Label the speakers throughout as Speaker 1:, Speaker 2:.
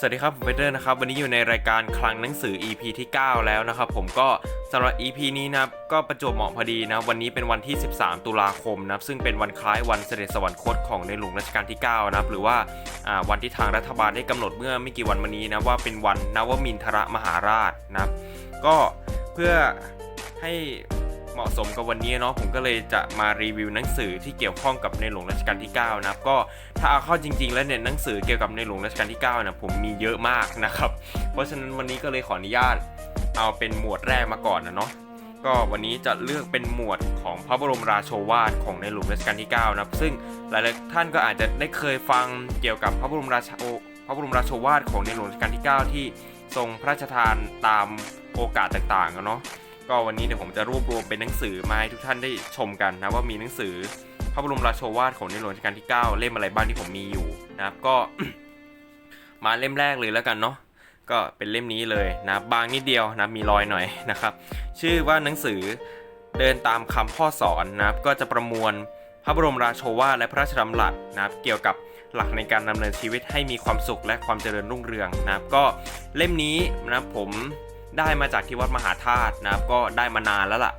Speaker 1: สวัสดีครับผมเฟเดอร์นะครับ วันนี้อยู่ในรายการคลังหนังสือ EP ที่ 9 แล้วนะครับผมก็สำหรับ EP นี้นะครับก็ประจวบเหมาะพอดีนะวันนี้เป็นวันที่ 13 ตุลาคมนะครับซึ่งเป็นวันคล้ายวันเสด็จสวรรคตของในหลวงรัชกาลที่ 9 นะครับหรือว่าวันที่ทางรัฐบาลได้กำหนดเมื่อไม่กี่วันมานี้นะว่าเป็นวันนวมินทรมหาราชนะครับก็เพื่อให้ เหมาะสมกับวันนี้เนาะผมก็เลยจะมารีวิวหนังสือที่เกี่ยวข้องกับในหลวงรัชกาลที่ 9 นะครับก็ถ้าเอาเข้าจริง ๆ แล้วเนี่ยหนังสือเกี่ยวกับในหลวงรัชกาลที่9นะผมมีเยอะมากนะครับเพราะฉะนั้นวันนี้ก็เลยขออนุญาตเอาเป็นหมวดแรกมาก่อนนะเนาะก็วันนี้จะเลือกเป็นหมวดของพระบรมราโชวาทของในหลวงรัชกาลที่ 9 นะครับ ซึ่งหลายๆท่านก็อาจจะได้เคยฟังเกี่ยวกับพระบรมราชโอพระบรมราโชวาทของในหลวงรัชกาลที่ 9 ที่ทรงพระราชทานตามโอกาสต่างๆเนาะ ก็วันนี้เดี๋ยวผมจะรวบรวมเป็นหนังสือมาให้ทุกท่านได้ชมกันนะว่ามีหนังสือพระบรมราโชวาทของในหลวงรัชกาลที่ 9 เล่มอะไรบ้างที่ผมมีอยู่นะครับก็มาเล่มแรกเลยแล้วกันเนาะก็เป็นเล่มนี้เลยนะบางนิดเดียวนะมีรอยหน่อยนะครับ ชื่อว่าหนังสือเดินตามคำพ่อสอนนะครับก็จะประมวลพระบรมราโชวาทและพระราชดำรัสนะครับเกี่ยวกับหลักในการดำเนินชีวิตให้มีความสุขและความเจริญรุ่งเรืองนะครับก็เล่มนี้นะครับผม ได้มาจากที่วัดมหาธาตุนะครับก็ได้มานานแล้วล่ะ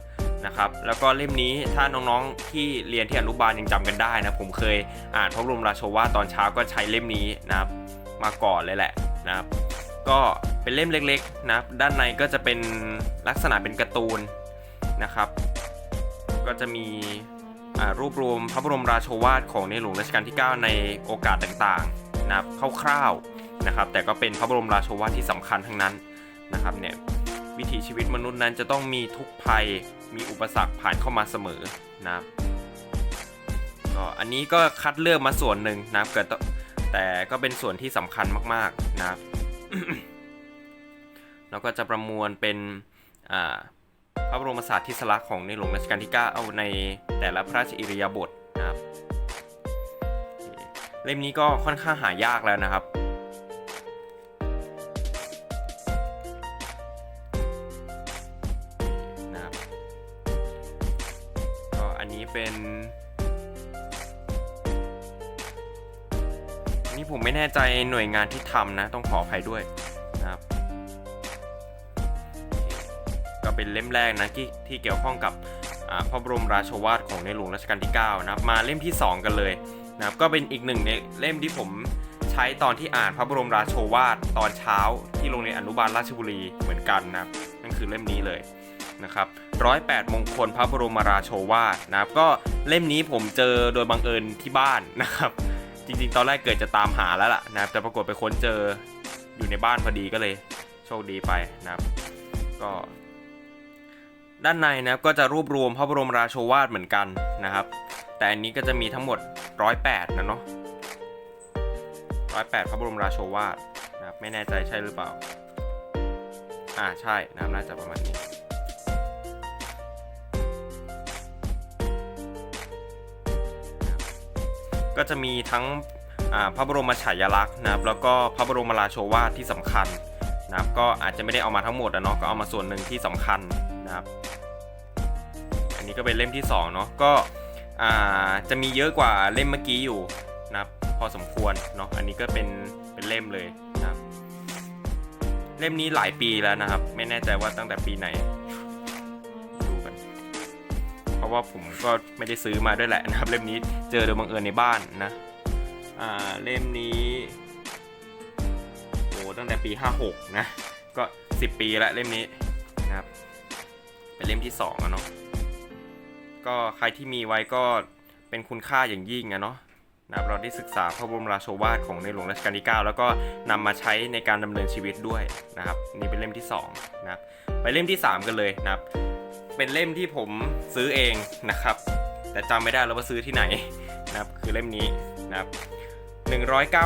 Speaker 1: นะครับแล้วก็เล่มนี้ถ้าน้องๆที่เรียนที่อนุบาลยังจำกันได้นะผมเคยอ่านพระบรมราโชวาตอนเช้าก็ใช้เล่มนี้นะครับมาก่อนเลยแหละนะครับก็เป็นเล่มเล็กๆนะครับด้านในก็จะเป็นลักษณะเป็นการ์ตูนนะครับ ก็จะมีรวบรวมพระบรมราโชวาทของในหลวงรัชกาลที่ 9 ในโอกาสต่างๆนะครับคร่าวๆนะครับแต่ก็เป็นพระบรมราโชวาทที่สำคัญทั้งนั้น นะครับเนี่ยวิถีชีวิตมนุษย์นั้นจะต้องมีทุกภัยมีอุปสรรคผ่านเข้ามาเสมอนะครับก็อันนี้ก็คัดเลือกมาส่วนหนึ่งนะครับแต่ก็เป็นส่วนที่สำคัญมากๆนะครับแล้วก็จะประมวลเป็นพระบรมศาสตร์ทิศลักษณ์ของในหลวงรัชกาลที่ 9 เอาในแต่ละพระราชอิริยาบถนะครับ เล่มนี้ก็ค่อนข้างหายากแล้วนะครับ นนี้ผมไม่แน่ใจหน่วยงานที่ทำนะ ต้องขออภัยด้วยนะครับก็เป็นเล่มแรกนะที่ที่เกี่ยวข้องกับพระบรมราโชวาทของในหลวงรัชกาลที่ 9 นะครับ มาเล่มที่ 2 กันเลยนะครับ ก็เป็นอีกหนึ่งในเล่มที่ผมใช้ตอนที่อ่านพระบรมราโชวาทตอนเช้าที่โรงเรียนอนุบาลราชบุรีเหมือนกันนะครับนั่นคือเล่มนี้เลยนะครับร้อยแปดมงคลพระบรมราโชวาทนะครับ ก็เล่มนี้ผมเจอโดยบังเอิญที่บ้านนะครับ จริงๆ ตอนแรกเกิดจะตามหาแล้วล่ะนะครับแต่ปรากฏไปค้นเจออยู่ในบ้านพอดีก็เลยโชคดีไปนะครับ ก็ด้านในนะครับก็จะรวบรวมพระบรมราโชวาทเหมือนกันนะครับ แต่อันนี้ก็จะมีทั้งหมด 108 นะเนาะ108 พระบรมราโชวาทนะครับไม่แน่ใจใช่หรือเปล่า อ่าใช่นะครับน่าจะประมาณนี้ ก็จะมีทั้งพระบรมฉายาลักษณ์นะครับแล้วก็พระบรมราโชวาทที่สำคัญนะครับก็อาจจะไม่ได้เอามาทั้งหมดนะเนาะก็เอามาส่วนหนึ่งที่สำคัญนะครับ อันนี้ก็เป็นเล่มที่2เนาะก็จะมีเยอะกว่าเล่มเมื่อกี้อยู่นะครับพอสมควรเนาะอันนี้ก็เป็นเป็นเล่มเลยนะครับ เล่มนี้หลายปีแล้วนะครับ ไม่แน่ใจว่าตั้งแต่ปีไหนะว่าผมก็ไม่ได้ซื้อมาด้วยแหละนะครับ เล่มนี้เจอโดยบังเอิญในบ้านนะอ่าเล่มนี้โอ้ตั้งแต่ปี 56 นะ ก็ 10 ปีแล้วเล่มนี้นะครับ เป็นเล่มที่2อะเนาะก็ใครที่มีไว้ก็เป็นคุณค่าอย่างยิ่งอะเนาะนะครับเราได้ศึกษาพระบรมราโชวาทของในหลวงรัชกาลที่ 9 แล้วก็นำมาใช้ในการดำเนินชีวิตด้วยนะครับ นี่เป็นเล่มที่2นะครับไปเล่มที่ 3 กันเลยนะครับ เป็นเล่มที่ผมซื้อเองนะครับ แต่จำไม่ได้แล้วว่าซื้อที่ไหนนะครับ คือเล่มนี้นะครับ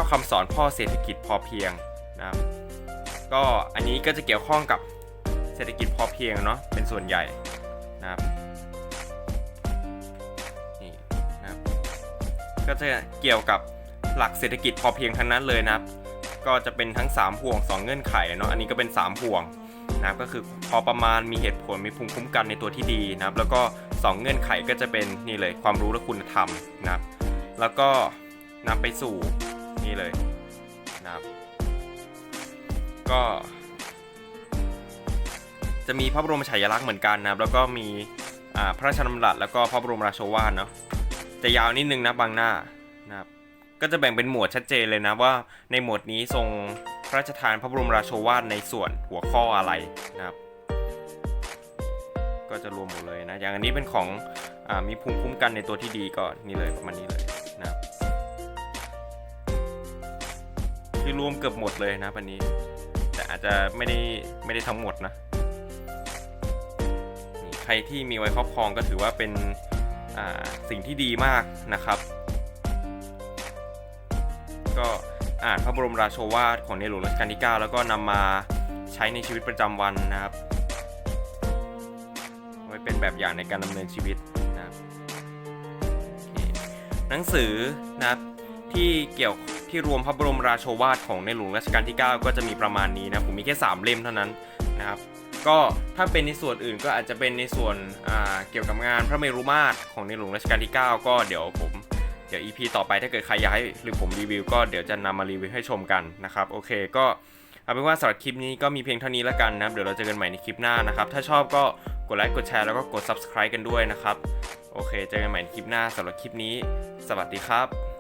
Speaker 1: 109คำสอนพ่อเศรษฐกิจพอเพียงนะครับ ก็อันนี้ก็จะเกี่ยวข้องกับเศรษฐกิจพอเพียงเนาะเป็นส่วนใหญ่นะครับนี่นะครับ ก็จะเกี่ยวกับหลักเศรษฐกิจพอเพียงทั้งนั้นเลยนะครับ ก็จะเป็นทั้ง 3 ห่วง 2 เงื่อนไขเนาะอันนี้ก็เป็น 3 ห่วง นะครับก็คือพอประมาณมีเหตุผลมีภูมิคุ้มกันในตัวที่ดีนะครับ แล้วก็ 2 เงื่อนไขก็จะเป็นนี่เลยความรู้และคุณธรรมนะครับ แล้วก็นำไปสู่นี่เลยนะครับ ก็ จะมีพระบรมฉายาลักษณ์เหมือนกันนะครับ แล้วก็มีพระราชดำรัสแล้วก็พระบรมราโชวาทเนาะจะยาวนิดนึงนะบางหน้านะครับ ก็จะแบ่งเป็นหมวดชัดเจนเลยนะว่าในหมวดนี้ทรง ระราชทานพระบรมราโชวาทในส่วนหัวข้ออะไรนะครับ ก็จะรวมหมดเลยนะ อย่างอันนี้เป็นของอมีภูมิคุ้มกันในตัวที่ดีก็นี่เลยประมาณนี้เลยนะครับคือรวมเกือบหมดเลยนะวันนี้ แต่อาจจะไม่ได้ไม่ได้ทั้งหมดนะใครที่มีไว้ครอบครองก็ถือว่าเป็นสิ่งที่ดีมากนะครับ ก็ อ่านพระบรมราโชวาทของในหลวงรัชกาลที่ 9 แล้วก็นำมาใช้ในชีวิตประจำวันนะครับไว้เป็นแบบอย่างในการดำเนินชีวิตนะครับหนังสือนะครับที่เกี่ยวที่รวมพระบรมราโชวาทของในหลวงรัชกาลที่ 9 ก็จะมีประมาณนี้นะผมมีแค่ 3 เล่มเท่านั้นนะครับก็ถ้าเป็นในส่วนอื่นก็อาจจะเป็นในส่วนเกี่ยวกับงานพระเมรุมาตรของในหลวงรัชกาลที่ 9 ก็เดี๋ยวผม ดี๋ยว EP ต่อไปถ้าเกิดใครอยากให้หรือผมรีวิวก็เดี๋ยวจะนำมารีวิวให้ชมกันนะครับ โอเคก็เอาเป็นว่าสำหรับคลิปนี้ก็มีเพียงเท่านี้แล้วกันนะครับ เดี๋ยวเราเจอกันใหม่ในคลิปหน้านะครับ ถ้าชอบก็กดไลค์กดแชร์แล้วก็กด subscribe กันด้วยนะครับ โอเค เจอกันใหม่ในคลิปหน้าสำหรับคลิปนี้ สวัสดีครับ